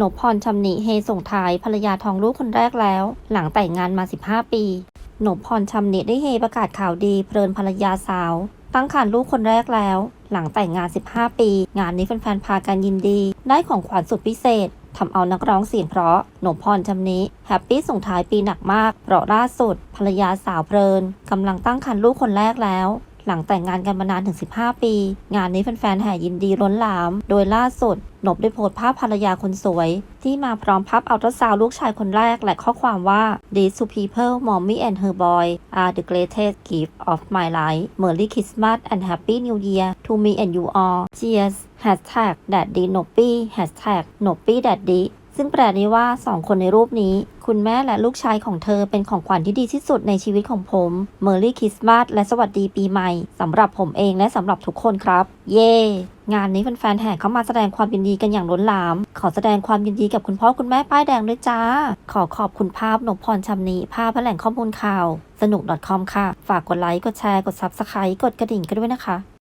นพพรชำนิเฮส่งท้ายภรรยาท้องลูกคนแรกแล้ว หลังแต่งงานมา 15 ปีหนพพรชำนิได้เฮประกาศข่าวดีเพลินภรรยาสาว ตั้งครรภ์ลูกคนแรกแล้ว หลังแต่งงาน 15 ปี งานนี้แฟนๆพากันยินดี ได้ของขวัญสุดพิเศษทำเอานักร้องเสียงเพราะหนพพรชำนิแฮปปี้ส่งท้ายปีหนักมาก เพราะล่าสุด ภรรยาสาวเพลินกำลังตั้งครรภ์ลูกคนแรกแล้ว หลังแต่งงานกันมานานถึง 15 ปี งานนี้แฟนๆแห่ยินดีล้นหลาม โดยล่าสุดหนบได้โพสต์ภาพภรรยาคนสวย ที่มาพร้อมภาพอัลตราซาวลูกชายคนแรกและข้อความว่า These two people mommy and her boy are the greatest gift of my life Merry Christmas and Happy New Year to me and you all Cheers Hashtag Daddy n o p y Hashtag n o p y Daddy ซึ่งแปลได้ว่าสองคนในรูปนี้ คุณแม่และลูกชายของเธอเป็นของขวัญที่ดีที่สุดในชีวิตของผม Merry Christmas และสวัสดีปีใหม่สำหรับผมเองและสำหรับทุกคนครับ เย่งานนี้แฟนๆแห่เข้ามาแสดงความยินดีกันอย่างล้นหลาม ขอแสดงความยินดีกับคุณพ่อคุณแม่ป้ายแดงด้วยจ้า ขอขอบคุณภาพนพพรชำนีภาพและแหล่งข้อมูลข่าว สนุก .com ค่ะ ฝากกดไลค์ กดแชร์ กด Subscribe กดกระดิ่งกันด้วยนะคะ